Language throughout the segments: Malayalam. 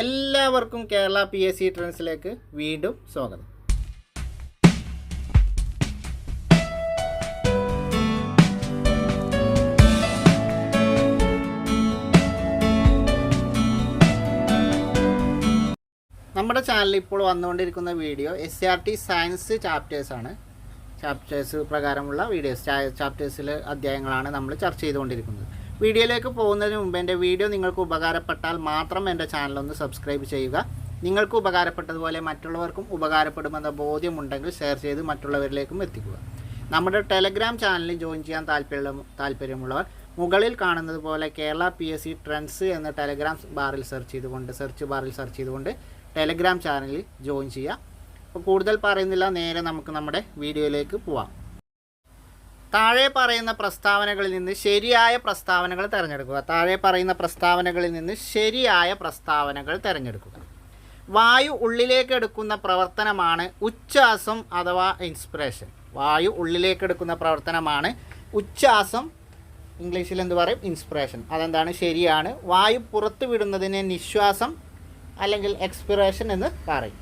എല്ലാവർക്കും കേരള പി എസ് സി ട്രെൻഡ്സിലേക്ക് വീണ്ടും സ്വാഗതം. നമ്മുടെ ചാനലിൽ ഇപ്പോൾ വന്നുകൊണ്ടിരിക്കുന്ന video S R T science ചാപ്റ്റേഴ്സാണ് chapters പ്രകാരമുള്ള വീഡിയോസ് ചാപ്റ്റേഴ്സിലെ അധ്യായങ്ങളാണ് നമ്മൾ ചർച്ച ചെയ്തുകൊണ്ടിരിക്കുന്നത്. വീഡിയോയിലേക്ക് പോകുന്നതിന് മുമ്പ് എന്റെ വീഡിയോ നിങ്ങൾക്ക് ഉപകാരപ്പെട്ടാൽ മാത്രം എന്റെ ചാനലൊന്ന് സബ്സ്ക്രൈബ് ചെയ്യുക. നിങ്ങൾക്ക് ഉപകാരപ്പെട്ടതുപോലെ മറ്റുള്ളവർക്കും ഉപകാരപ്പെടുമെന്ന ബോധ്യമുണ്ടെങ്കിൽ ഷെയർ ചെയ്ത് മറ്റുള്ളവരിലേക്കും എത്തിക്കുക. നമ്മുടെ ടെലഗ്രാം ചാനലിൽ ജോയിൻ ചെയ്യാൻ താല്പര്യം താല്പര്യമുള്ളവർ മുകളിൽ കാണുന്നത് പോലെ Kerala P S C trends എന്ന ടെലഗ്രാം ബാറിൽ സെർച്ച് ചെയ്തുകൊണ്ട് സെർച്ച് ബാറിൽ സെർച്ച് ചെയ്തുകൊണ്ട് ടെലഗ്രാം ചാനലിൽ ജോയിൻ ചെയ്യുക. അപ്പോൾ കൂടുതൽ പറയുന്നില്ല നേരെ നമുക്ക് നമ്മുടെ വീഡിയോയിലേക്ക് പോവാം. താഴെ പറയുന്ന പ്രസ്താവനകളിൽ നിന്ന് ശരിയായ പ്രസ്താവനകൾ തിരഞ്ഞെടുക്കുക. താഴെ പറയുന്ന പ്രസ്താവനകളിൽ നിന്ന് ശരിയായ പ്രസ്താവനകൾ തിരഞ്ഞെടുക്കുക. വായു ഉള്ളിലേക്ക് എടുക്കുന്ന പ്രവർത്തനമാണ് ഉച്ഛ്വാസം അഥവാ ഇൻസ്പിറേഷൻ വായു ഉള്ളിലേക്ക് എടുക്കുന്ന പ്രവർത്തനമാണ് ഉച്ഛ്വാസം. ഇംഗ്ലീഷിൽ എന്ത് പറയും? ഇൻസ്പിറേഷൻ അതെന്താണ്? ശരിയാണ്. വായു പുറത്തു വിടുന്നതിനെ നിശ്വാസം അല്ലെങ്കിൽ എക്സ്പിറേഷൻ എന്ന് പറയും.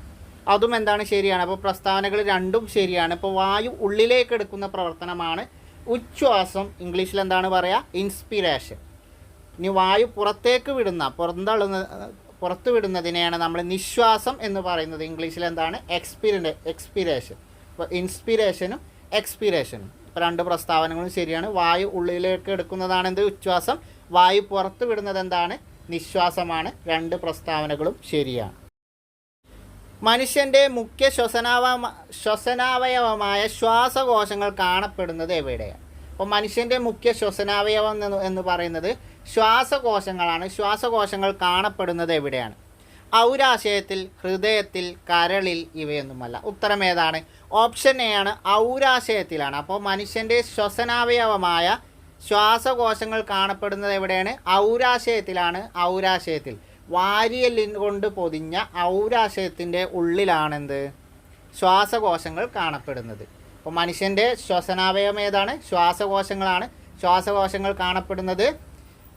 അതും എന്താണ്? ശരിയാണ്. അപ്പോൾ പ്രസ്താവനകൾ രണ്ടും ശരിയാണ്. ഇപ്പോൾ വായു ഉള്ളിലേക്ക് എടുക്കുന്ന പ്രവർത്തനമാണ് ഉച്ഛ്വാസം ഇംഗ്ലീഷിൽ എന്താണ് പറയുക ഇൻസ്പിറേഷൻ ഇനി വായു പുറത്തേക്ക് വിടുന്ന പുറന്തള്ളുന്ന പുറത്തു വിടുന്നതിനെയാണ് നമ്മൾ നിശ്വാസം എന്ന് പറയുന്നത്. ഇംഗ്ലീഷിൽ എന്താണ്? എക്സ്പിര എക്സ്പിരേഷൻ. അപ്പോൾ ഇൻസ്പിരേഷനും എക്സ്പിരേഷനും. ഇപ്പോൾ രണ്ട് പ്രസ്താവനകളും ശരിയാണ്. വായു ഉള്ളിലേക്ക് എടുക്കുന്നതാണ് എന്ത്? ഉച്ഛ്വാസം. വായു പുറത്തു വിടുന്നത് എന്താണ്? നിശ്വാസമാണ്. രണ്ട് പ്രസ്താവനകളും ശരിയാണ്. മനുഷ്യന്റെ മുഖ്യ ശ്വസനാവ ശ്വസനാവയവമായ ശ്വാസകോശങ്ങൾ കാണപ്പെടുന്നത് എവിടെയാണ് അപ്പോൾ മനുഷ്യന്റെ മുഖ്യ ശ്വസനാവയവം എന്ന് എന്ന് പറയുന്നത് ശ്വാസകോശങ്ങളാണ്. ശ്വാസകോശങ്ങൾ കാണപ്പെടുന്നത് എവിടെയാണ്? ഔരാശയത്തിൽ ഹൃദയത്തിൽ കരളിൽ ഇവയൊന്നുമല്ല. ഉത്തരം ഏതാണ്? ഓപ്ഷൻ എ ആണ് ഔരാശയത്തിലാണ്. അപ്പോൾ മനുഷ്യന്റെ ശ്വസനാവയവമായ ശ്വാസകോശങ്ങൾ കാണപ്പെടുന്നത് എവിടെയാണ്? ഔരാശയത്തിലാണ്. ഔരാശയത്തിൽ. വാരിയലിൻ കൊണ്ട് പൊതിഞ്ഞ ഔരാശയത്തിന്റെ ഉള്ളിലാണെന്ത്? ശ്വാസകോശങ്ങൾ കാണപ്പെടുന്നത്. അപ്പോൾ മനുഷ്യന്റെ ശ്വസനാവയം ഏതാണ്? ശ്വാസകോശങ്ങളാണ്. ശ്വാസകോശങ്ങൾ കാണപ്പെടുന്നത്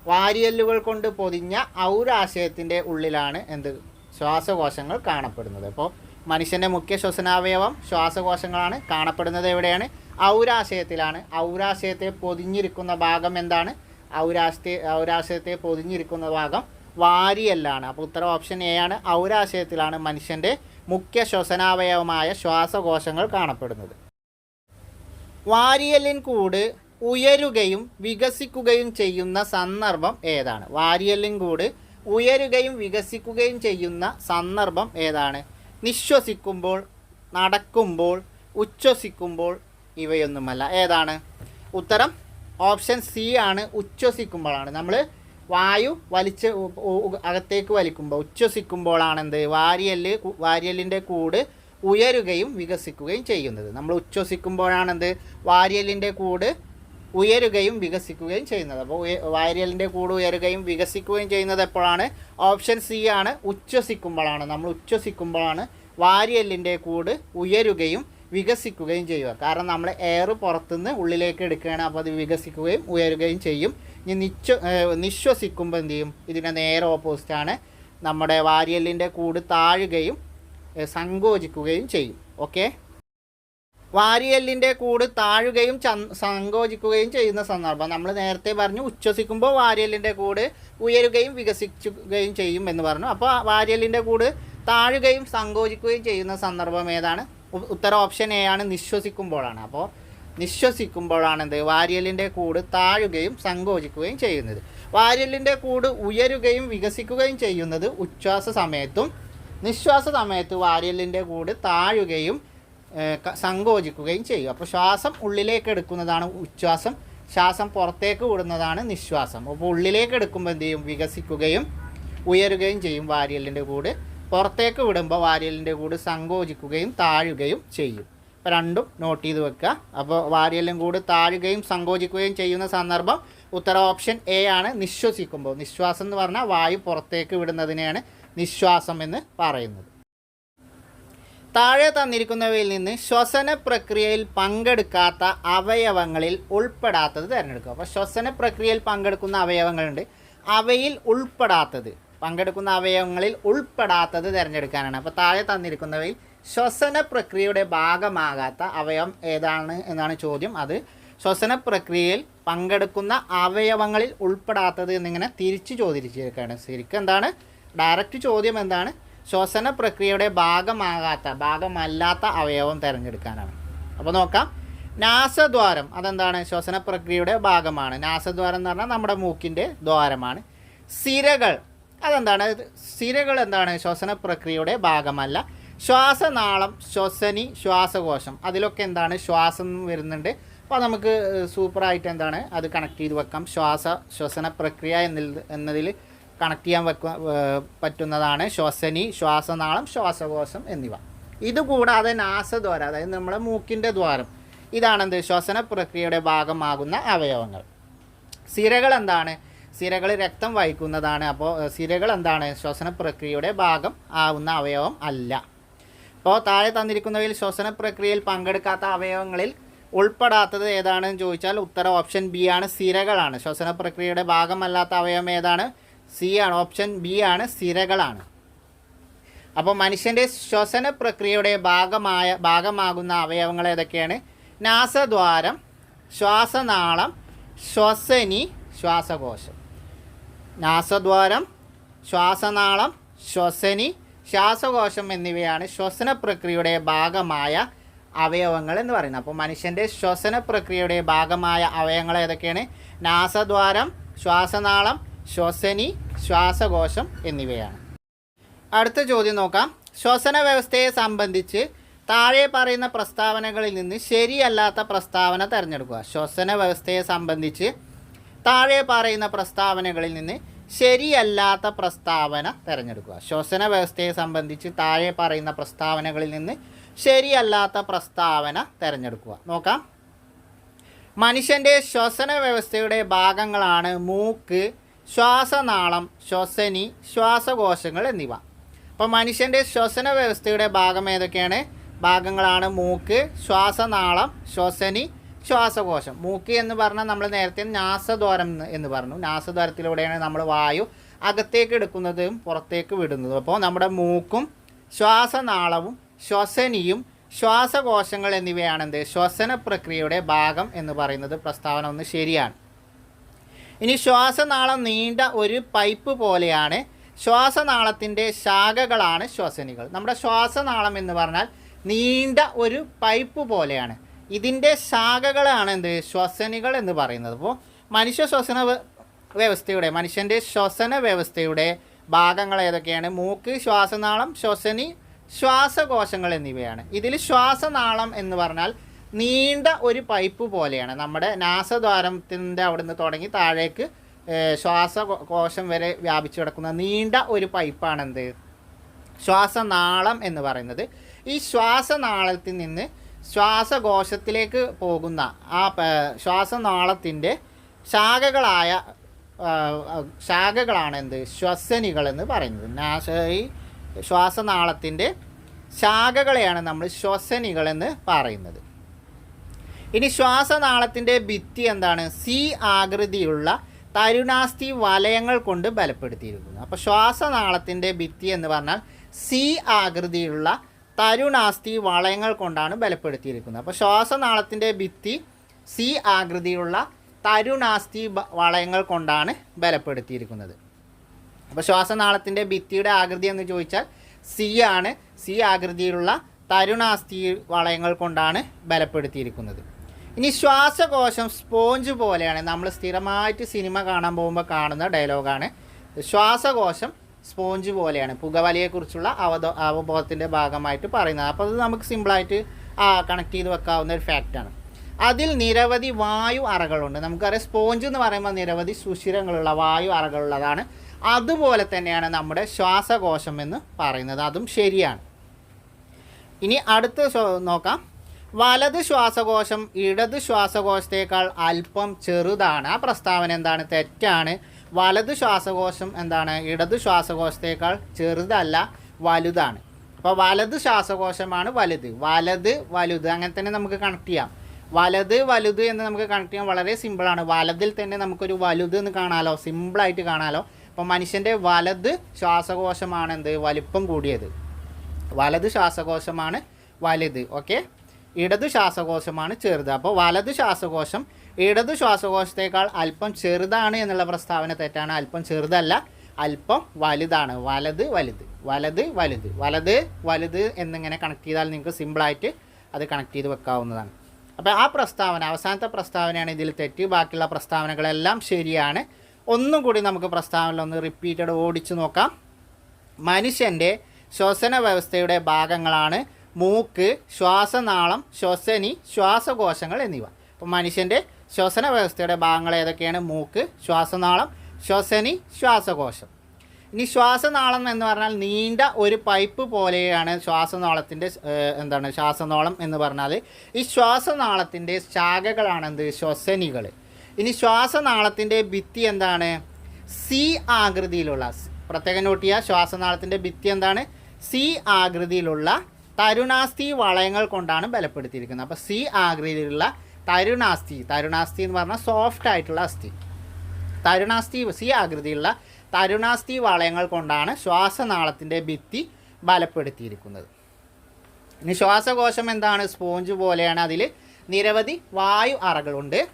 വാരിയല്ലുകൾ കൊണ്ട് പൊതിഞ്ഞ ഔരാശയത്തിന്റെ ഉള്ളിലാണ് എന്ത്? ശ്വാസകോശങ്ങൾ കാണപ്പെടുന്നത്. അപ്പോൾ മനുഷ്യന്റെ മുഖ്യ ശ്വസനാവയവം ശ്വാസകോശങ്ങളാണ്. കാണപ്പെടുന്നത് എവിടെയാണ്? ഔരാശയത്തിലാണ്. ഔരാശയത്തെ പൊതിഞ്ഞിരിക്കുന്ന ഭാഗം എന്താണ്? ഔരാശത്തെ ഔരാശയത്തെ പൊതിഞ്ഞിരിക്കുന്ന ഭാഗം വാരിയല്ലാണ്. അപ്പോൾ ഉത്തരം ഓപ്ഷൻ എ ആണ്. ഔരാശയത്തിലാണ് മനുഷ്യന്റെ മുഖ്യ ശ്വസനാവയവമായ ശ്വാസകോശങ്ങൾ കാണപ്പെടുന്നത്. വാരിയലിൻ കൂട് ഉയരുകയും വികസിക്കുകയും ചെയ്യുന്ന സന്ദർഭം ഏതാണ്? വാരിയലിൻ കൂട് ഉയരുകയും വികസിക്കുകയും ചെയ്യുന്ന സന്ദർഭം ഏതാണ്? നിശ്വസിക്കുമ്പോൾ നടക്കുമ്പോൾ ഉച്ഛ്വസിക്കുമ്പോൾ ഇവയൊന്നുമല്ല. ഏതാണ്? ഉത്തരം ഓപ്ഷൻ സി ആണ്. ഉച്ഛ്വസിക്കുമ്പോഴാണ് നമ്മൾ വായു വലിച്ച് അകത്തേക്ക് വലിക്കുമ്പോൾ ഉച്ഛസിക്കുമ്പോഴാണ് എന്ത്? വാരിയൽ വാരിയലിന്റെ കൂട് ഉയരുകയും വികസിക്കുകയും ചെയ്യുന്നത്. നമ്മൾ ഉച്ഛസിക്കുമ്പോഴാണ് എന്ത്? വാരിയലിന്റെ കൂട് ഉയരുകയും വികസിക്കുകയും ചെയ്യുന്നത്. അപ്പോൾ വാരിയലിന്റെ കൂട് ഉയരുകയും വികസിക്കുകയും ചെയ്യുന്നത് എപ്പോഴാണ്? ഓപ്ഷൻ സി ആണ് ഉച്ഛ്വസിക്കുമ്പോഴാണ് നമ്മൾ ഉച്ഛ്വസിക്കുമ്പോഴാണ് വാരിയലിന്റെ കൂട് ഉയരുകയും വികസിക്കുകയും ചെയ്യുക. കാരണം നമ്മൾ എയർ പുറത്തുനിന്ന് ഉള്ളിലേക്ക് എടുക്കുകയാണ്. അപ്പോൾ അത് വികസിക്കുകയും ഉയരുകയും ചെയ്യും. ഇനി നിശ്വ നിശ്വസിക്കുമ്പോൾ എന്ത് ചെയ്യും? ഇതിന്റെ നേരെ ഓപ്പോസിറ്റാണ് നമ്മുടെ വാരിയലിന്റെ കൂട് താഴുകയും സങ്കോചിക്കുകയും ചെയ്യും. ഓക്കെ? വാരിയല്ലിന്റെ കൂട് താഴുകയും സങ്കോചിക്കുകയും ചെയ്യുന്ന സന്ദർഭം. നമ്മൾ നേരത്തെ പറഞ്ഞു ഉച്ഛസിക്കുമ്പോൾ വാരിയല്ലിന്റെ കൂട് ഉയരുകയും വികസിക്കുകയും ചെയ്യും എന്ന് പറഞ്ഞു. അപ്പോൾ വാരിയല്ലിന്റെ കൂട് താഴുകയും സങ്കോചിക്കുകയും ചെയ്യുന്ന സന്ദർഭം ഏതാണ്? ഉത്തരം ഓപ്ഷൻ എ ആണ് നിശ്വസിക്കുമ്പോഴാണ്. അപ്പോൾ നിശ്വസിക്കുമ്പോഴാണ് എന്ത്? വാര്യലിന്റെ കൂട് താഴുകയും സങ്കോചിക്കുകയും ചെയ്യുന്നത്. വാര്യലിന്റെ കൂട് ഉയരുകയും വികസിക്കുകയും ചെയ്യുന്നത് ഉച്ഛ്വാസ സമയത്തും നിശ്വാസ സമയത്ത് വാര്യലിന്റെ കൂട് താഴുകയും സങ്കോചിക്കുകയും ചെയ്യും അപ്പോൾ ശ്വാസം ഉള്ളിലേക്ക് എടുക്കുന്നതാണ് ഉച്ഛ്വാസം. ശ്വാസം പുറത്തേക്ക് വിടുന്നതാണ് നിശ്വാസം. അപ്പോൾ ഉള്ളിലേക്ക് എടുക്കുമ്പോൾ എന്ത് ചെയ്യും? വികസിക്കുകയും ഉയരുകയും ചെയ്യും വാര്യലിന്റെ കൂട്. പുറത്തേക്ക് വിടുമ്പോൾ വാര്യലിന്റെ കൂട് സങ്കോചിക്കുകയും താഴുകയും ചെയ്യും. രണ്ടും നോട്ട് ചെയ്ത് വെക്കുക. അപ്പോൾ വാരിയെല്ലാം കൂടി താഴുകയും സങ്കോചിക്കുകയും ചെയ്യുന്ന സന്ദർഭം ഉത്തര ഓപ്ഷൻ എ ആണ്. നിശ്വസിക്കുമ്പോൾ നിശ്വാസം എന്ന് പറഞ്ഞാൽ വായു പുറത്തേക്ക് വിടുന്നതിനെയാണ് നിശ്വാസം എന്ന് പറയുന്നത്. താഴെ തന്നിരിക്കുന്നവയിൽ നിന്ന് ശ്വസന പ്രക്രിയയിൽ പങ്കെടുക്കാത്ത അവയവങ്ങളിൽ ഉൾപ്പെടാത്തത് തിരഞ്ഞെടുക്കുക. അപ്പോൾ ശ്വസന പ്രക്രിയയിൽ പങ്കെടുക്കുന്ന അവയവങ്ങളുണ്ട്. അവയിൽ ഉൾപ്പെടാത്തത് പങ്കെടുക്കുന്ന അവയവങ്ങളിൽ ഉൾപ്പെടാത്തത് തിരഞ്ഞെടുക്കാനാണ്. അപ്പോൾ താഴെ തന്നിരിക്കുന്നവയിൽ ശ്വസന പ്രക്രിയയുടെ ഭാഗമാകാത്ത അവയവം ഏതാണ് എന്നാണ് ചോദ്യം. അത് ശ്വസന പ്രക്രിയയിൽ പങ്കെടുക്കുന്ന അവയവങ്ങളിൽ ഉൾപ്പെടാത്തത് എന്നിങ്ങനെ തിരിച്ചു ചോദിച്ചിരിക്കുകയാണ്. ശരിക്കും എന്താണ്? ഡയറക്റ്റ് ചോദ്യം എന്താണ്? ശ്വസന പ്രക്രിയയുടെ ഭാഗമാകാത്ത ഭാഗമല്ലാത്ത അവയവം തിരഞ്ഞെടുക്കാനാണ്. അപ്പോൾ നോക്കാം. നാസദ്വാരം അതെന്താണ്? ശ്വസന പ്രക്രിയയുടെ ഭാഗമാണ്. നാസദ്വാരം എന്ന് പറഞ്ഞാൽ നമ്മുടെ മൂക്കിന്റെ ദ്വാരമാണ്. സിരകൾ അതെന്താണ്? സിരകൾ എന്താണ്? ശ്വസന പ്രക്രിയയുടെ ഭാഗമല്ല. ശ്വാസനാളം ശ്വസനി ശ്വാസകോശം. അതിലൊക്കെ എന്താണ്? ശ്വാസം വരുന്നുണ്ട്. അപ്പോൾ നമുക്ക് സൂപ്പറായിട്ട് എന്താണ്? അത് കണക്ട് ചെയ്ത് വെക്കാം. ശ്വാസ ശ്വസന പ്രക്രിയ എന്നിൽ എന്നതിൽ കണക്ട് ചെയ്യാൻ വെക്ക പറ്റുന്നതാണ് ശ്വസനി ശ്വാസനാളം ശ്വാസകോശം എന്നിവ. ഇതുകൂടാതെ നാസദ്വാരം അതായത് നമ്മുടെ മൂക്കിന്റെ ദ്വാരം. ഇതാണെന്ത് ശ്വസന പ്രക്രിയയുടെ ഭാഗമാകുന്ന അവയവങ്ങൾ. സിരകൾ എന്താണ്? സിരകൾ രക്തം വഹിക്കുന്നതാണ്. അപ്പോൾ സിരകൾ എന്താണ്? ശ്വസന പ്രക്രിയയുടെ ഭാഗം ആവുന്ന അവയവം അല്ല. അപ്പോൾ താഴെ തന്നിരിക്കുന്നവയിൽ ശ്വസന പ്രക്രിയയിൽ പങ്കെടുക്കാത്ത അവയവങ്ങളിൽ ഉൾപ്പെടാത്തത് ഏതാണെന്ന് ചോദിച്ചാൽ ഉത്തരം ഓപ്ഷൻ ബി ആണ് സിരകളാണ്. ശ്വസന പ്രക്രിയയുടെ ഭാഗമല്ലാത്ത അവയവം ഏതാണ്? സി ആണ്. ഓപ്ഷൻ ബി ആണ് സിരകളാണ്. അപ്പോൾ മനുഷ്യന്റെ ശ്വസന പ്രക്രിയയുടെ ഭാഗമായ ഭാഗമാകുന്ന അവയവങ്ങൾ ഏതൊക്കെയാണ്? നാസദ്വാരം ശ്വാസനാളം ശ്വസനി ശ്വാസകോശം. നാസദ്വാരം ശ്വാസനാളം ശ്വസനി ശ്വാസകോശം എന്നിവയാണ് ശ്വസന പ്രക്രിയയുടെ ഭാഗമായ അവയവങ്ങൾ എന്ന് പറയുന്നത്. അപ്പോൾ മനുഷ്യന്റെ ശ്വസന പ്രക്രിയയുടെ ഭാഗമായ അവയവങ്ങൾ ഏതൊക്കെയാണ്? നാസദ്വാരം ശ്വാസനാളം ശ്വസനി ശ്വാസകോശം എന്നിവയാണ്. അടുത്ത ചോദ്യം നോക്കാം. ശ്വസന വ്യവസ്ഥയെ സംബന്ധിച്ച് താഴെ പറയുന്ന പ്രസ്താവനകളിൽ നിന്ന് ശരിയല്ലാത്ത പ്രസ്താവന തിരഞ്ഞെടുക്കുക. ശ്വസന വ്യവസ്ഥയെ സംബന്ധിച്ച് താഴെ പറയുന്ന പ്രസ്താവനകളിൽ നിന്ന് ശരിയല്ലാത്ത പ്രസ്താവന തിരഞ്ഞെടുക്കുക. ശ്വസന വ്യവസ്ഥയെ സംബന്ധിച്ച് താഴെ പറയുന്ന പ്രസ്താവനകളിൽ നിന്ന് ശരിയല്ലാത്ത പ്രസ്താവന തിരഞ്ഞെടുക്കുക. നോക്കാം. മനുഷ്യന്റെ ശ്വസന വ്യവസ്ഥയുടെ ഭാഗങ്ങളാണ് മൂക്ക് ശ്വാസനാളം ശ്വസനി ശ്വാസകോശങ്ങൾ എന്നിവ. അപ്പോൾ മനുഷ്യന്റെ ശ്വസന വ്യവസ്ഥയുടെ ഭാഗം ഏതൊക്കെയാണ്? ഭാഗങ്ങളാണ് മൂക്ക് ശ്വാസനാളം ശ്വസനി ശ്വാസകോശം. മൂക്ക് എന്ന് പറഞ്ഞാൽ നമ്മൾ നേരത്തെ നാസദ്വാരം എന്ന് പറഞ്ഞു. നാസദ്വാരത്തിലൂടെയാണ് നമ്മൾ വായു അകത്തേക്ക് എടുക്കുന്നതും പുറത്തേക്ക് വിടുന്നതും. അപ്പോൾ നമ്മുടെ മൂക്കും ശ്വാസനാളവും ശ്വസനിയും ശ്വാസകോശങ്ങൾ എന്നിവയാണ് എന്ത്? ശ്വസന പ്രക്രിയയുടെ ഭാഗം എന്ന് പറയുന്നത് പ്രസ്താവന ഒന്ന് ശരിയാണ്. ഇനി ശ്വാസനാളം നീണ്ട ഒരു പൈപ്പ് പോലെയാണ് ശ്വാസനാളത്തിന്റെ ശാഖകളാണ് ശ്വസനികൾ. നമ്മുടെ ശ്വാസനാളം എന്ന് പറഞ്ഞാൽ നീണ്ട ഒരു പൈപ്പ് പോലെയാണ്. ഇതിന്റെ ശാഖകളാണ് എന്ത്? ശ്വസനികൾ എന്ന് പറയുന്നത്. അപ്പോൾ മനുഷ്യ ശ്വസന വ്യ- വ്യവസ്ഥയുടെ മനുഷ്യന്റെ ശ്വസന വ്യവസ്ഥയുടെ ഭാഗങ്ങൾ ഏതൊക്കെയാണ്? മൂക്ക് ശ്വാസനാളം ശ്വസനി ശ്വാസകോശങ്ങൾ എന്നിവയാണ്. ഇതിൽ ശ്വാസനാളം എന്ന് പറഞ്ഞാൽ നീണ്ട ഒരു പൈപ്പ് പോലെയാണ്. നമ്മുടെ നാസദ്വാരത്തിന്റെ അവിടുന്ന് തുടങ്ങി താഴേക്ക് ശ്വാസകോശം വരെ വ്യാപിച്ചു കിടക്കുന്ന നീണ്ട ഒരു പൈപ്പാണെന്ത് ശ്വാസനാളം എന്ന് പറയുന്നത്. ഈ ശ്വാസനാളത്തിൽ നിന്ന് ശ്വാസകോശത്തിലേക്ക് പോകുന്ന ആ ശ്വാസനാളത്തിന്റെ ശാഖകളായ ശാഖകളാണ് എന്ത് ശ്വസനികൾ എന്ന് പറയുന്നത്. നാശ ഈ ശ്വാസനാളത്തിന്റെ ശാഖകളെയാണ് നമ്മൾ ശ്വസനികൾ എന്ന് പറയുന്നത്. ഇനി ശ്വാസനാളത്തിന്റെ ഭിത്തി എന്താണ്? സി ആകൃതിയുള്ള തരുണാസ്ഥി വലയങ്ങൾ കൊണ്ട് ബലപ്പെടുത്തിയിരിക്കുന്നു. അപ്പോൾ ശ്വാസനാളത്തിന്റെ ഭിത്തി എന്ന് പറഞ്ഞാൽ സി ആകൃതിയുള്ള തരുണാസ്ഥി വളയങ്ങൾ കൊണ്ടാണ് ബലപ്പെടുത്തിയിരിക്കുന്നത്. അപ്പോൾ ശ്വാസനാളത്തിന്റെ ഭിത്തി സി ആകൃതിയുള്ള തരുണാസ്ഥി വളയങ്ങൾ കൊണ്ടാണ് ബലപ്പെടുത്തിയിരിക്കുന്നത്. അപ്പോൾ ശ്വാസനാളത്തിന്റെ ഭിത്തിയുടെ ആകൃതി എന്ന് ചോദിച്ചാൽ സി ആണ്. സി ആകൃതിയിലുള്ള തരുണാസ്ഥി വളയങ്ങൾ കൊണ്ടാണ് ബലപ്പെടുത്തിയിരിക്കുന്നത്. ഇനി ശ്വാസകോശം സ്പോഞ്ച് പോലെയാണ്. നമ്മൾ സ്ഥിരമായിട്ട് സിനിമ കാണാൻ പോകുമ്പോൾ കാണുന്ന ഡയലോഗാണ്. ശ്വാസകോശം സ്പോഞ്ച് പോലെയാണ്. പുകവലിയെക്കുറിച്ചുള്ള അവബോ അവബോധത്തിന്റെ ഭാഗമായിട്ട് പറയുന്നത്. അപ്പോൾ അത് നമുക്ക് സിമ്പിളായിട്ട് കണക്ട് ചെയ്ത് വെക്കാവുന്ന ഒരു ഫാക്റ്റാണ് അതിൽ നിരവധി വായു അറകളുണ്ട്. നമുക്കറിയാം സ്പോഞ്ച് എന്ന് പറയുമ്പോൾ നിരവധി സുഷിരങ്ങളുള്ള വായു അറകളുള്ളതാണ്. അതുപോലെ തന്നെയാണ് നമ്മുടെ ശ്വാസകോശം എന്ന് പറയുന്നത്. അതും ശരിയാണ്. ഇനി അടുത്ത നോക്കാം. വലത് ശ്വാസകോശം ഇടത് ശ്വാസകോശത്തേക്കാൾ അല്പം ചെറുതാണ്. ആ പ്രസ്താവന എന്താണ്? തെറ്റാണ്. വലത് ശ്വാസകോശം എന്താണ്? ഇടത് ശ്വാസകോശത്തേക്കാൾ ചെറുതല്ല വലുതാണ്. അപ്പോൾ വലത് ശ്വാസകോശമാണ് വലുത്. വലത് വലുത് അങ്ങനെ തന്നെ നമുക്ക് കണക്ട് ചെയ്യാം. വലത് വലുത് എന്ന് നമുക്ക് കണക്ട് ചെയ്യാൻ വളരെ സിമ്പിളാണ് വലതിൽ തന്നെ നമുക്കൊരു വലുത് എന്ന് കാണാലോ സിമ്പിളായിട്ട് കാണാലോ. അപ്പോൾ മനുഷ്യന്റെ വലത് ശ്വാസകോശമാണ് എന്ത്? വലിപ്പം കൂടിയത്. വലത് ശ്വാസകോശമാണ് വലുത്. ഓക്കെ? ഇടത് ശ്വാസകോശമാണ് ചെറുത്. അപ്പോൾ വലത് ശ്വാസകോശം ഇടത് ശ്വാസകോശത്തേക്കാൾ അല്പം ചെറുതാണ് എന്നുള്ള പ്രസ്താവന തെറ്റാണ്. അല്പം ചെറുതല്ല അല്പം വലുതാണ്. വലത് വലുത്. വലത് വലുത്. വലത് വലുത് എന്നിങ്ങനെ കണക്ട് ചെയ്താൽ നിങ്ങൾക്ക് സിമ്പിളായിട്ട് അത് കണക്ട് ചെയ്ത് വെക്കാവുന്നതാണ്. അപ്പോൾ ആ പ്രസ്താവന അവസാനത്തെ പ്രസ്താവനയാണ് ഇതിൽ തെറ്റ്. ബാക്കിയുള്ള പ്രസ്താവനകളെല്ലാം ശരിയാണ്. ഒന്നും കൂടി നമുക്ക് പ്രസ്താവനയിൽ ഒന്ന് റിപ്പീറ്റഡ് ഓടിച്ചു നോക്കാം. മനുഷ്യന്റെ ശ്വസന വ്യവസ്ഥയുടെ ഭാഗങ്ങളാണ് മൂക്ക് ശ്വാസനാളം ശ്വസനി ശ്വാസകോശങ്ങൾ എന്നിവ. അപ്പോൾ മനുഷ്യന്റെ ശ്വസന വ്യവസ്ഥയുടെ ഭാഗങ്ങൾ ഏതൊക്കെയാണ്? മൂക്ക് ശ്വാസനാളം ശ്വസനി ശ്വാസകോശം. ഇനി ശ്വാസനാളം എന്ന് പറഞ്ഞാൽ നീണ്ട ഒരു പൈപ്പ് പോലെയാണ് ശ്വാസനാളത്തിന്റെ എന്താണ് ശ്വാസനാളം എന്ന് പറഞ്ഞാൽ. ഈ ശ്വാസനാളത്തിന്റെ ശാഖകളാണ് എന്ത്? ശ്വസനികൾ. ഇനി ശ്വാസനാളത്തിന്റെ ഭിത്തി എന്താണ്? സി ആകൃതിയിലുള്ള പ്രത്യേകം നോട്ട് ചെയ്യുക ശ്വാസനാളത്തിന്റെ ഭിത്തി എന്താണ്? സി ആകൃതിയിലുള്ള തരുണാസ്ഥി വളയങ്ങൾ കൊണ്ടാണ് ബലപ്പെടുത്തിയിരിക്കുന്നത്. അപ്പോൾ സി ആകൃതിയിലുള്ള തരുണാസ്ഥി. തരുണാസ്ഥി എന്ന് പറഞ്ഞാൽ സോഫ്റ്റ് ആയിട്ടുള്ള അസ്ഥി. തരുണാസ്ഥി സി ആകൃതിയുള്ള തരുണാസ്ഥി വളയങ്ങൾ കൊണ്ടാണ് ശ്വാസനാളത്തിന്റെ ഭിത്തി ബലപ്പെടുത്തിയിരിക്കുന്നത്. ഇനി ശ്വാസകോശം എന്താണ്? സ്പോഞ്ച് പോലെയാണ് അതിൽ നിരവധി വായു അറകളുണ്ട്.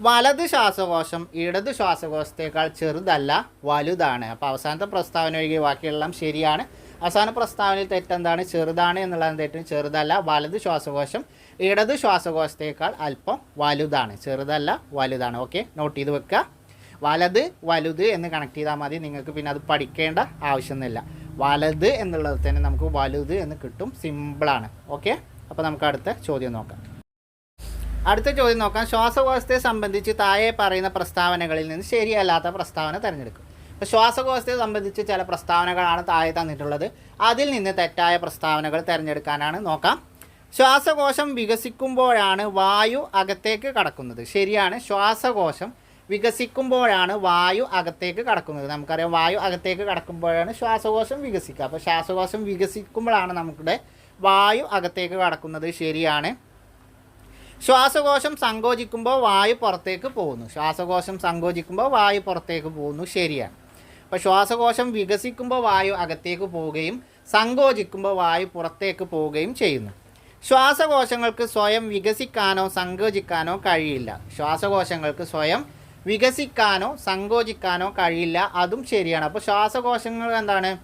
വലത് ശ്വാസകോശം ഇടത് ശ്വാസകോശത്തേക്കാൾ ചെറുതല്ല വലുതാണ്. അപ്പോൾ അവസാനത്തെ പ്രസ്താവന ഒഴികെ ബാക്കിയെല്ലാം ശരിയാണ്. അവസാന പ്രസ്താവനയിൽ തെറ്റെന്താണ്? ചെറുതാണ് എന്നുള്ളതിന് തെറ്റും. ചെറുതല്ല വലത് ശ്വാസകോശം ഇടത് ശ്വാസകോശത്തേക്കാൾ അല്പം വലുതാണ് ചെറുതല്ല വലുതാണ്. ഓക്കെ നോട്ട് ചെയ്ത് വെക്കുക വലത് വലുത് എന്ന് കണക്ട് ചെയ്താൽ മതി. നിങ്ങൾക്ക് പിന്നെ അത് പഠിക്കേണ്ട ആവശ്യമൊന്നുമില്ല. വലത് എന്നുള്ളത് തന്നെ നമുക്ക് വലുത് എന്ന് കിട്ടും സിമ്പിളാണ് ഓക്കെ അപ്പോൾ നമുക്ക് അടുത്ത ചോദ്യം നോക്കാം. അടുത്ത ചോദ്യം നോക്കാം. ശ്വാസകോശത്തെ സംബന്ധിച്ച് താഴെ പറയുന്ന പ്രസ്താവനകളിൽ നിന്ന് ശരിയല്ലാത്ത പ്രസ്താവന തിരഞ്ഞെടുക്കും. അപ്പോൾ ശ്വാസകോശത്തെ സംബന്ധിച്ച് ചില പ്രസ്താവനകളാണ് താഴെ തന്നിട്ടുള്ളത്. അതിൽ നിന്ന് തെറ്റായ പ്രസ്താവനകൾ തിരഞ്ഞെടുക്കാനാണ് നോക്കാം. ശ്വാസകോശം വികസിക്കുമ്പോഴാണ് വായു അകത്തേക്ക് കടക്കുന്നത്. ശരിയാണ്. ശ്വാസകോശം വികസിക്കുമ്പോഴാണ് വായു അകത്തേക്ക് കടക്കുന്നത്. നമുക്കറിയാം വായു അകത്തേക്ക് കടക്കുമ്പോഴാണ് ശ്വാസകോശം വികസിക്കുക. അപ്പോൾ ശ്വാസകോശം വികസിക്കുമ്പോഴാണ് നമുക്കിടെ വായു അകത്തേക്ക് കടക്കുന്നത്. ശരിയാണ്. ശ്വാസകോശം സങ്കോചിക്കുമ്പോൾ വായു പുറത്തേക്ക് പോകുന്നു. ശ്വാസകോശം സങ്കോചിക്കുമ്പോൾ വായു പുറത്തേക്ക് പോകുന്നു. ശരിയാണ്. അപ്പോൾ ശ്വാസകോശം വികസിക്കുമ്പോൾ വായു അകത്തേക്ക് പോവുകയും സങ്കോചിക്കുമ്പോൾ വായു പുറത്തേക്ക് പോവുകയും ചെയ്യുന്നു. ശ്വാസകോശങ്ങൾക്ക് സ്വയം വികസിക്കാനോ സങ്കോചിക്കാനോ കഴിയില്ല. ശ്വാസകോശങ്ങൾക്ക് സ്വയം വികസിക്കാനോ സങ്കോചിക്കാനോ കഴിയില്ല. അതും ശരിയാണ്. അപ്പോൾ ശ്വാസകോശങ്ങൾ എന്താണ്?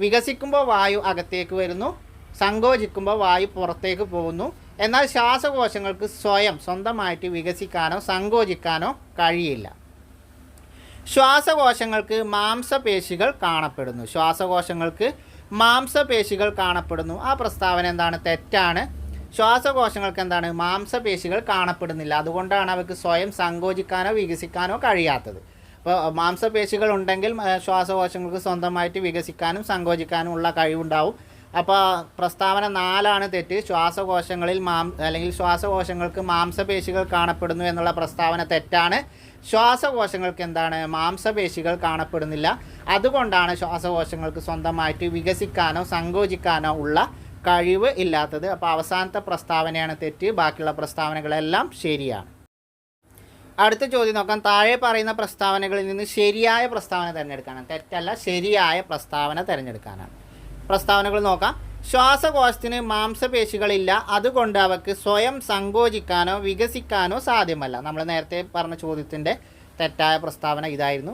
വികസിക്കുമ്പോൾ വായു അകത്തേക്ക് വരുന്നു സങ്കോചിക്കുമ്പോൾ വായു പുറത്തേക്ക് പോകുന്നു. എന്നാൽ ശ്വാസകോശങ്ങൾക്ക് സ്വയം സ്വന്തമായിട്ട് വികസിക്കാനോ സങ്കോചിക്കാനോ കഴിയില്ല. ശ്വാസകോശങ്ങൾക്ക് മാംസപേശികൾ കാണപ്പെടുന്നു. ശ്വാസകോശങ്ങൾക്ക് മാംസപേശികൾ കാണപ്പെടുന്നു. ആ പ്രസ്താവന എന്താണ്? തെറ്റാണ്. ശ്വാസകോശങ്ങൾക്ക് എന്താണ് മാംസപേശികൾ കാണപ്പെടുന്നില്ല. അതുകൊണ്ടാണ് അവർക്ക് സ്വയം സങ്കോചിക്കാനോ വികസിക്കാനോ കഴിയാത്തത്. ഇപ്പോൾ മാംസപേശികൾ ഉണ്ടെങ്കിൽ ശ്വാസകോശങ്ങൾക്ക് സ്വന്തമായിട്ട് വികസിക്കാനും സങ്കോചിക്കാനും ഉള്ള കഴിവുണ്ടാവും. അപ്പോൾ പ്രസ്താവന നാലാണ് തെറ്റ്. ശ്വാസകോശങ്ങളിൽ മാം അല്ലെങ്കിൽ ശ്വാസകോശങ്ങൾക്ക് മാംസപേശികൾ കാണപ്പെടുന്നു എന്നുള്ള പ്രസ്താവന തെറ്റാണ്. ശ്വാസകോശങ്ങൾക്ക് എന്താണ്? മാംസപേശികൾ കാണപ്പെടുന്നില്ല. അതുകൊണ്ടാണ് ശ്വാസകോശങ്ങൾക്ക് സ്വന്തമായിട്ട് വികസിക്കാനോ സങ്കോചിക്കാനോ ഉള്ള കഴിവ് ഇല്ലാത്തത്. അപ്പോൾ അവസാനത്തെ പ്രസ്താവനയാണ് തെറ്റ്. ബാക്കിയുള്ള പ്രസ്താവനകളെല്ലാം ശരിയാണ്. അടുത്ത ചോദ്യം നോക്കാം. താഴെ പറയുന്ന പ്രസ്താവനകളിൽ നിന്ന് ശരിയായ പ്രസ്താവന തിരഞ്ഞെടുക്കാനാണ്. തെറ്റല്ല ശരിയായ പ്രസ്താവന തിരഞ്ഞെടുക്കാനാണ്. പ്രസ്താവനകൾ നോക്കാം. ശ്വാസകോശത്തിന് മാംസപേശികളില്ല. അതുകൊണ്ട് അവക്ക് സ്വയം സങ്കോചിക്കാനോ വികസിക്കാനോ സാധ്യമല്ല. നമ്മൾ നേരത്തെ പറഞ്ഞ ചോദ്യത്തിന്റെ തെറ്റായ പ്രസ്താവന ഇതായിരുന്നു.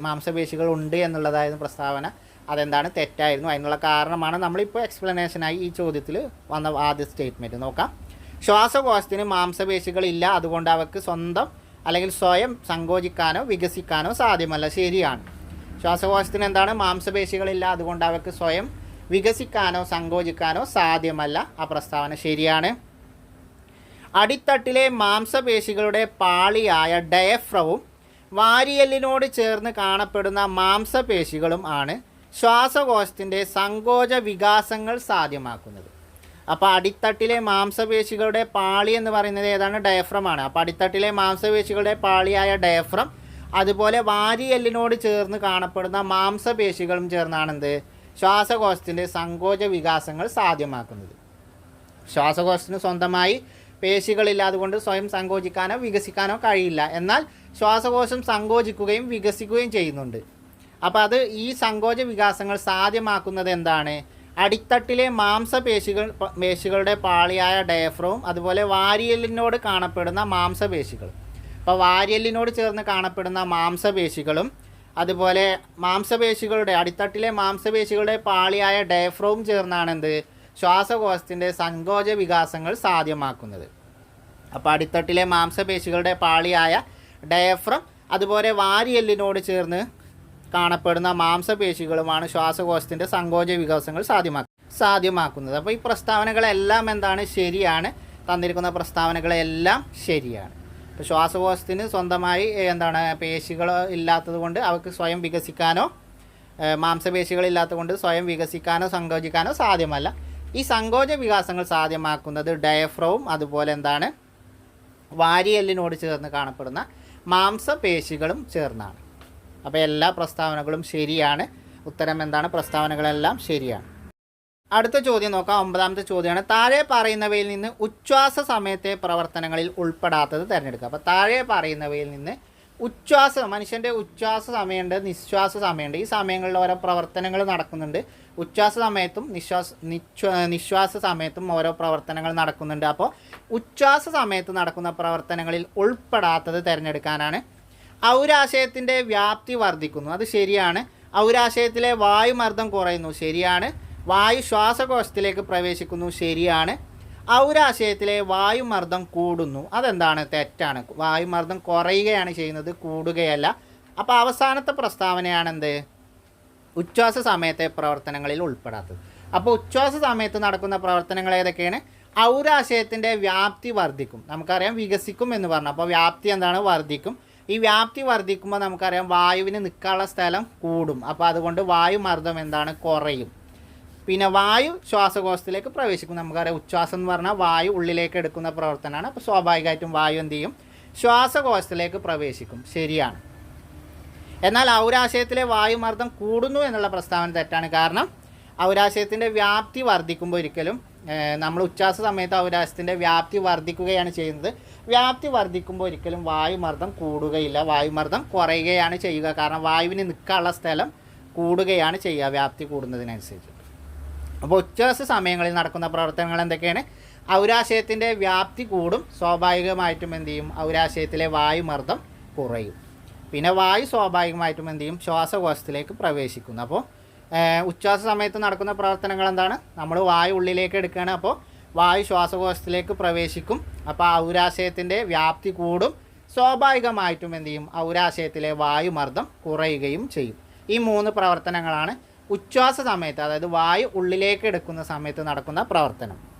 മാംസപേശികൾ ഉണ്ട് എന്നുള്ളതായിരുന്നു പ്രസ്താവന. അതെന്താണ്? തെറ്റായിരുന്നു. അതിനുള്ള കാരണമാണ് നമ്മളിപ്പോൾ എക്സ്പ്ലനേഷനായി ഈ ചോദ്യത്തിൽ വന്ന ആദ്യ സ്റ്റേറ്റ്മെന്റ് നോക്കാം. ശ്വാസകോശത്തിന് മാംസപേശികളില്ല അതുകൊണ്ട് അവക്ക് സ്വന്തം അല്ലെങ്കിൽ സ്വയം സങ്കോചിക്കാനോ വികസിക്കാനോ സാധ്യമല്ല. ശരിയാണ്. ശ്വാസകോശത്തിന് എന്താണ് മാംസപേശികളില്ല. അതുകൊണ്ട് അവർക്ക് സ്വയം വികസിക്കാനോ സങ്കോചിക്കാനോ സാധ്യമല്ല. ആ പ്രസ്താവന ശരിയാണ്. അടിത്തട്ടിലെ മാംസപേശികളുടെ പാളിയായ ഡയഫ്രവും വാരിയലിനോട് ചേർന്ന് കാണപ്പെടുന്ന മാംസപേശികളും ആണ് ശ്വാസകോശത്തിന്റെ സങ്കോച വികാസങ്ങൾ സാധ്യമാക്കുന്നത്. അപ്പോൾ അടിത്തട്ടിലെ മാംസപേശികളുടെ പാളി എന്ന് പറയുന്നത് ഏതാണ്? ഡയഫ്രമാണ് അപ്പോൾ അടിത്തട്ടിലെ മാംസപേശികളുടെ പാളിയായ ഡയഫ്രം അതുപോലെ വാരിയെല്ലിനോട് ചേർന്ന് കാണപ്പെടുന്ന മാംസപേശികളും ചേർന്നാണ് എന്ത് ശ്വാസകോശത്തിന്റെ സങ്കോച വികാസങ്ങൾ സാധ്യമാക്കുന്നത്. ശ്വാസകോശത്തിന് സ്വന്തമായി പേശികളില്ലാതുകൊണ്ട് സ്വയം സങ്കോചിക്കാനോ വികസിക്കാനോ കഴിയില്ല. എന്നാൽ ശ്വാസകോശം സങ്കോചിക്കുകയും വികസിക്കുകയും ചെയ്യുന്നുണ്ട്. അപ്പോൾ അത് ഈ സങ്കോച വികാസങ്ങൾ സാധ്യമാക്കുന്നത് എന്താണ്? അടിത്തട്ടിലെ മാംസപേശികൾ പേശികളുടെ പാളിയായ ഡയഫ്രവും അതുപോലെ വാരിയലിനോട് കാണപ്പെടുന്ന മാംസപേശികൾ. അപ്പോൾ വാര്യലിനോട് ചേർന്ന് കാണപ്പെടുന്ന മാംസപേശികളും അതുപോലെ മാംസപേശികളുടെ അടിത്തട്ടിലെ മാംസപേശികളുടെ പാളിയായ ഡയഫ്രോവും ചേർന്നാണ് എന്ത്? ശ്വാസകോശത്തിന്റെ സങ്കോച വികാസങ്ങൾ സാധ്യമാക്കുന്നത്. അപ്പോൾ അടിത്തട്ടിലെ മാംസപേശികളുടെ പാളിയായ ഡയഫ്രം അതുപോലെ വാരിയെല്ലിനോട് ചേർന്ന് കാണപ്പെടുന്ന മാംസപേശികളുമാണ് ശ്വാസകോശത്തിന്റെ സങ്കോച വികാസങ്ങൾ സാധ്യമാക്കുക സാധ്യമാക്കുന്നത്. അപ്പോൾ ഈ പ്രസ്താവനകളെല്ലാം എന്താണ്? ശരിയാണ്. തന്നിരിക്കുന്ന പ്രസ്താവനകളെല്ലാം ശരിയാണ്. ഇപ്പോൾ ശ്വാസകോശത്തിന് സ്വന്തമായി എന്താണ് പേശികൾ ഇല്ലാത്തത് കൊണ്ട് അവർക്ക് സ്വയം വികസിക്കാനോ മാംസപേശികളില്ലാത്തത് കൊണ്ട് സ്വയം വികസിക്കാനോ സങ്കോചിക്കാനോ സാധ്യമല്ല. ഈ സങ്കോച വികാസങ്ങൾ സാധ്യമാക്കുന്നത് ഡയഫ്രവും അതുപോലെ എന്താണ് വാരിയെല്ലിനോട് ചേർന്ന് കാണപ്പെടുന്ന മാംസപേശികളും ചേർന്നാണ്. അപ്പോൾ എല്ലാ പ്രസ്താവനകളും ശരിയാണ്. ഉത്തരം എന്താണ്? പ്രസ്താവനകളെല്ലാം ശരിയാണ്. അടുത്ത ചോദ്യം നോക്കാം. ഒമ്പതാമത്തെ ചോദ്യമാണ്. താഴെ പറയുന്നവയിൽ നിന്ന് ഉച്ഛ്വാസ സമയത്തെ പ്രവർത്തനങ്ങളിൽ ഉൾപ്പെടാത്തത് തിരഞ്ഞെടുക്കുക. അപ്പോൾ താഴെ പറയുന്നവയിൽ നിന്ന് ഉച്ഛ്വാസ മനുഷ്യന്റെ ഉച്ഛ്വാസ സമയമുണ്ട് നിശ്വാസ സമയമുണ്ട്. ഈ സമയങ്ങളിൽ ഓരോ പ്രവർത്തനങ്ങൾ നടക്കുന്നുണ്ട്. ഉച്ഛ്വാസ സമയത്തും നിശ്വാസ നിശ്വ നിശ്വാസ സമയത്തും ഓരോ പ്രവർത്തനങ്ങൾ നടക്കുന്നുണ്ട്. അപ്പോൾ ഉച്ഛ്വാസ സമയത്ത് നടക്കുന്ന പ്രവർത്തനങ്ങളിൽ ഉൾപ്പെടാത്തത് തിരഞ്ഞെടുക്കാനാണ്. ഔരാശയത്തിന്റെ വ്യാപ്തി വർദ്ധിക്കുന്നു. അത് ശരിയാണ്. ഔരാശയത്തിലെ വായുമർദ്ദം കുറയുന്നു. ശരിയാണ്. വായു ശ്വാസകോശത്തിലേക്ക് പ്രവേശിക്കുന്നു ശരിയാണ്. ഔരാശയത്തിലെ വായുമർദ്ദം കൂടുന്നു. അതെന്താണ്? തെറ്റാണ്. വായുമർദ്ദം കുറയുകയാണ് ചെയ്യുന്നത് കൂടുകയല്ല. അപ്പോൾ അവസാനത്തെ പ്രസ്താവനയാണ് എന്ത്? ഉച്ഛ്വാസ സമയത്തെ പ്രവർത്തനങ്ങളിൽ ഉൾപ്പെടാത്തത്. അപ്പോൾ ഉച്ഛ്വാസ സമയത്ത് നടക്കുന്ന പ്രവർത്തനങ്ങൾ ഏതൊക്കെയാണ്? ഔരാശയത്തിന്റെ വ്യാപ്തി വർദ്ധിക്കും. നമുക്കറിയാം വികസിക്കും എന്ന് പറഞ്ഞു. അപ്പോൾ വ്യാപ്തി എന്താണ്? വർദ്ധിക്കും. ഈ വ്യാപ്തി വർദ്ധിക്കുമ്പോൾ നമുക്കറിയാം വായുവിന് നിൽക്കാനുള്ള സ്ഥലം കൂടും. അപ്പോൾ അതുകൊണ്ട് വായുമർദ്ദം എന്താണ്? കുറയും. പിന്നെ വായു ശ്വാസകോശത്തിലേക്ക് പ്രവേശിക്കും. നമുക്കറിയാം ഉച്ഛ്വാസം എന്ന് പറഞ്ഞാൽ വായു ഉള്ളിലേക്ക് എടുക്കുന്ന പ്രവർത്തനമാണ്. അപ്പോൾ സ്വാഭാവികമായിട്ടും വായു എന്ത് ചെയ്യും? ശ്വാസകോശത്തിലേക്ക് പ്രവേശിക്കും. ശരിയാണ്. എന്നാൽ ഔരാശയത്തിലെ വായുമർദ്ദം കൂടുന്നു എന്നുള്ള പ്രസ്താവന തെറ്റാണ്. കാരണം ഔരാശയത്തിന്റെ വ്യാപ്തി വർദ്ധിക്കുമ്പോൾ ഒരിക്കലും നമ്മൾ ഉച്ഛ്വാസ സമയത്ത് ഔരാശയത്തിന്റെ വ്യാപ്തി വർദ്ധിക്കുകയാണ് ചെയ്യുന്നത്. വ്യാപ്തി വർദ്ധിക്കുമ്പോൾ ഒരിക്കലും വായുമർദ്ദം കൂടുകയില്ല. വായുമർദ്ദം കുറയുകയാണ് ചെയ്യുക. കാരണം വായുവിന് നിൽക്കാനുള്ള സ്ഥലം കൂടുകയാണ് ചെയ്യുക. വ്യാപ്തി കൂടുന്നതിനനുസരിച്ച്. അപ്പോൾ ഉച്ഛ്വാസ സമയങ്ങളിൽ നടക്കുന്ന പ്രവർത്തനങ്ങൾ എന്തൊക്കെയാണ്? ഔരാശയത്തിന്റെ വ്യാപ്തി കൂടും. സ്വാഭാവികമായിട്ടും എന്ത് ചെയ്യും? ഔരാശയത്തിലെ വായുമർദ്ദം കുറയും. പിന്നെ വായു സ്വാഭാവികമായിട്ടും എന്ത് ചെയ്യും? ശ്വാസകോശത്തിലേക്ക് പ്രവേശിക്കുന്നു. അപ്പോൾ ഉച്ഛ്വാസ സമയത്ത് നടക്കുന്ന പ്രവർത്തനങ്ങൾ എന്താണ്? നമ്മൾ വായു ഉള്ളിലേക്ക് എടുക്കുകയാണ്. അപ്പോൾ വായു ശ്വാസകോശത്തിലേക്ക് പ്രവേശിക്കും. അപ്പോൾ ഔരാശയത്തിന്റെ വ്യാപ്തി കൂടും. സ്വാഭാവികമായിട്ടും എന്ത് ചെയ്യും? ഔരാശയത്തിലെ വായുമർദ്ദം കുറയുകയും ചെയ്യും. ഈ മൂന്ന് പ്രവർത്തനങ്ങളാണ് ഉച്ഛ്വാസ സമയത്ത് അതായത് വായു ഉള്ളിലേക്ക് എടുക്കുന്ന സമയത്ത് നടക്കുന്ന പ്രവർത്തനം.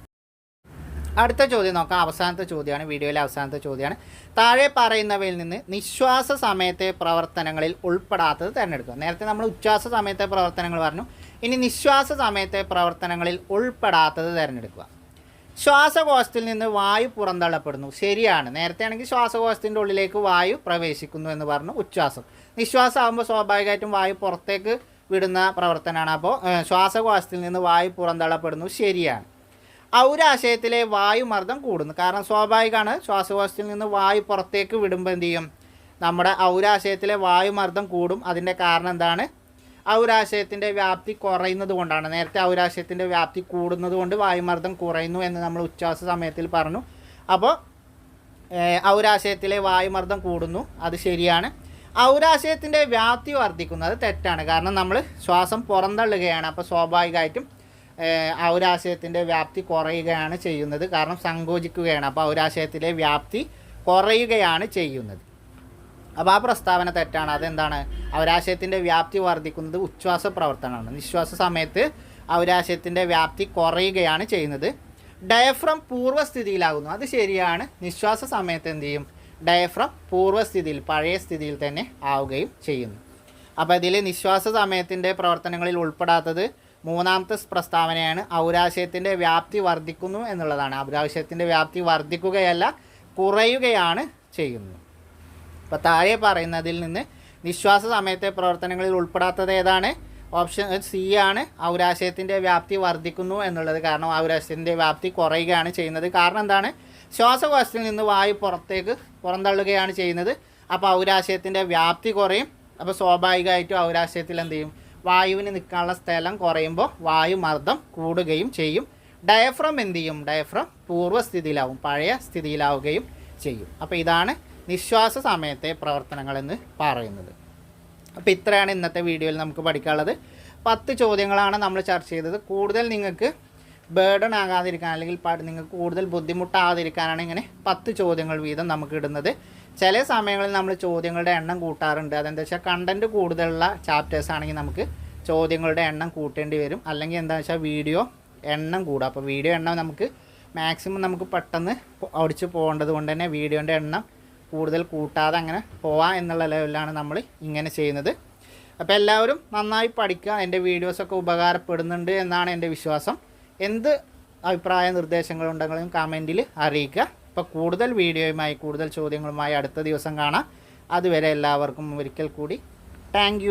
അടുത്ത ചോദ്യം നോക്കാം. അവസാനത്തെ ചോദ്യമാണ്. വീഡിയോയിലെ അവസാനത്തെ ചോദ്യമാണ്. താഴെ പറയുന്നവയിൽ നിന്ന് നിശ്വാസ സമയത്തെ പ്രവർത്തനങ്ങളിൽ ഉൾപ്പെടാത്തത് തിരഞ്ഞെടുക്കുക. നേരത്തെ നമ്മൾ ഉച്ഛ്വാസ സമയത്തെ പ്രവർത്തനങ്ങൾ പറഞ്ഞു. ഇനി നിശ്വാസ സമയത്തെ പ്രവർത്തനങ്ങളിൽ ഉൾപ്പെടാത്തത് തിരഞ്ഞെടുക്കുക. ശ്വാസകോശത്തിൽ നിന്ന് വായു പുറന്തള്ളപ്പെടുന്നു. ശരിയാണ്. നേരത്തെ ആണെങ്കിൽ ശ്വാസകോശത്തിന്റെ ഉള്ളിലേക്ക് വായു പ്രവേശിക്കുന്നു എന്ന് പറഞ്ഞു ഉച്ഛ്വാസം. നിശ്വാസമാകുമ്പോൾ സ്വാഭാവികമായിട്ടും വായു പുറത്തേക്ക് വിടുന്ന പ്രവർത്തനമാണ്. അപ്പോൾ ശ്വാസകോശത്തിൽ നിന്ന് വായു പുറന്തള്ളപ്പെടുന്നു. ശരിയാണ്. ഔരാശയത്തിലെ വായുമർദ്ദം കൂടുന്നു. കാരണം സ്വാഭാവികമാണ് ശ്വാസകോശത്തിൽ നിന്ന് വായു പുറത്തേക്ക് വിടുമ്പോൾ എന്ത് ചെയ്യും? നമ്മുടെ ഔരാശയത്തിലെ വായുമർദ്ദം കൂടും. അതിന്റെ കാരണം എന്താണ്? ഔരാശയത്തിന്റെ വ്യാപ്തി കുറയുന്നത് കൊണ്ടാണ്. നേരത്തെ ഔരാശയത്തിന്റെ വ്യാപ്തി കൂടുന്നത് കൊണ്ട് വായുമർദ്ദം കുറയുന്നു എന്ന് നമ്മൾ ഉച്ഛ്വാസ സമയത്തിൽ പറഞ്ഞു. അപ്പോൾ ഔരാശയത്തിലെ വായുമർദ്ദം കൂടുന്നു. അത് ശരിയാണ്. ഔരാശയത്തിന്റെ വ്യാപ്തി വർദ്ധിക്കുന്നത് തെറ്റാണ്. കാരണം നമ്മൾ ശ്വാസം പുറന്തള്ളുകയാണ്. അപ്പോൾ സ്വാഭാവികമായിട്ടും ഔരാശയത്തിന്റെ വ്യാപ്തി കുറയുകയാണ് ചെയ്യുന്നത്. കാരണം സങ്കോചിക്കുകയാണ്. അപ്പോൾ ഔരാശയത്തിലെ വ്യാപ്തി കുറയുകയാണ് ചെയ്യുന്നത്. അപ്പോൾ ആ പ്രസ്താവന തെറ്റാണ്. അതെന്താണ്? ഔരാശയത്തിന്റെ വ്യാപ്തി വർദ്ധിക്കുന്നത് ഉച്ഛ്വാസ പ്രവർത്തനമാണ്. നിശ്വാസ സമയത്ത് ഔരാശയത്തിന്റെ വ്യാപ്തി കുറയുകയാണ് ചെയ്യുന്നത്. ഡയഫ്രം പൂർവസ്ഥിതിയിലാകുന്നു അത് ശരിയാണ്. നിശ്വാസ സമയത്ത് എന്ത് ചെയ്യും? ഡയഫ്രം പൂർവസ്ഥിതിയിൽ പഴയ സ്ഥിതിയിൽ തന്നെ ആവുകയും ചെയ്യുന്നു. അപ്പോൾ ഇതിൽ നിശ്വാസ സമയത്തിന്റെ പ്രവർത്തനങ്ങളിൽ ഉൾപ്പെടാത്തത് മൂന്നാമത്തെ പ്രസ്താവനയാണ്. ഔരാശയത്തിന്റെ വ്യാപ്തി വർദ്ധിക്കുന്നു എന്നുള്ളതാണ്. ഔരാശയത്തിന്റെ വ്യാപ്തി വർദ്ധിക്കുകയല്ല കുറയുകയാണ് ചെയ്യുന്നത് അപ്പോൾ താഴെ പറയുന്നതിൽ നിന്ന് നിശ്വാസ സമയത്തെ പ്രവർത്തനങ്ങളിൽ ഉൾപ്പെടാത്തത് ഏതാണ്? ഓപ്ഷൻ സി ആണ്. ഔരാശയത്തിന്റെ വ്യാപ്തി വർദ്ധിക്കുന്നു എന്നുള്ളത് കാരണം ഔരാശയത്തിന്റെ വ്യാപ്തി കുറയുകയാണ് ചെയ്യുന്നത്. കാരണം എന്താണ്? ശ്വാസകോശത്തിൽ നിന്ന് വായു പുറത്തേക്ക് പുറന്തള്ളുകയാണ് ചെയ്യുന്നത്. അപ്പോൾ ഔരാശയത്തിന്റെ വ്യാപ്തി കുറയും. അപ്പോൾ സ്വാഭാവികമായിട്ടും ഔരാശയത്തിൽ എന്ത് ചെയ്യും? വായുവിന് നിൽക്കാനുള്ള സ്ഥലം കുറയുമ്പോൾ വായുമർദ്ദം കൂടുകയും ചെയ്യും. ഡയഫ്രം എന്ത് ചെയ്യും? ഡയഫ്രം പൂർവസ്ഥിതിയിലാവും പഴയ സ്ഥിതിയിലാവുകയും ചെയ്യും. അപ്പോൾ ഇതാണ് നിശ്വാസ സമയത്തെ പ്രവർത്തനങ്ങളെന്ന് പറയുന്നത്. അപ്പോൾ ഇത്രയാണ് ഇന്നത്തെ വീഡിയോയിൽ നമുക്ക് പഠിക്കാനുള്ളത്. പത്ത് ചോദ്യങ്ങളാണ് നമ്മൾ ചർച്ച ചെയ്തത്. കൂടുതൽ നിങ്ങൾക്ക് ബേർഡൺ ആകാതിരിക്കാൻ അല്ലെങ്കിൽ നിങ്ങൾക്ക് കൂടുതൽ ബുദ്ധിമുട്ടാകാതിരിക്കാനാണ് ഇങ്ങനെ പത്ത് ചോദ്യങ്ങൾ വീതം നമുക്ക് ഇടുന്നത്. ചില സമയങ്ങളിൽ നമ്മൾ ചോദ്യങ്ങളുടെ എണ്ണം കൂട്ടാറുണ്ട്. അതെന്താ വെച്ചാൽ കണ്ടന്റ് കൂടുതലുള്ള ചാപ്റ്റേഴ്സ് ആണെങ്കിൽ നമുക്ക് ചോദ്യങ്ങളുടെ എണ്ണം കൂട്ടേണ്ടി വരും. അല്ലെങ്കിൽ എന്താ വെച്ചാൽ വീഡിയോ എണ്ണം കൂടും. അപ്പോൾ വീഡിയോ എണ്ണം നമുക്ക് മാക്സിമം നമുക്ക് പെട്ടെന്ന് ഓടിച്ച് പോകേണ്ടത് കൊണ്ട് തന്നെ വീഡിയോന്റെ എണ്ണം കൂടുതൽ കൂട്ടാതെ അങ്ങനെ പോവാം എന്നുള്ള ലെവലിലാണ് നമ്മൾ ഇങ്ങനെ ചെയ്യുന്നത്. അപ്പോൾ എല്ലാവരും നന്നായി പഠിക്കുക. എന്റെ വീഡിയോസൊക്കെ ഉപകാരപ്പെടുന്നുണ്ട് എന്നാണ് എന്റെ വിശ്വാസം. എന്ത് അഭിപ്രായ നിർദ്ദേശങ്ങളുണ്ടെങ്കിലും കമന്റിൽ അറിയിക്കുക. അപ്പോൾ കൂടുതൽ വീഡിയോയുമായി കൂടുതൽ ചോദ്യങ്ങളുമായി അടുത്ത ദിവസം കാണാം. അതുവരെ എല്ലാവർക്കും ഒരിക്കൽ കൂടി. താങ്ക്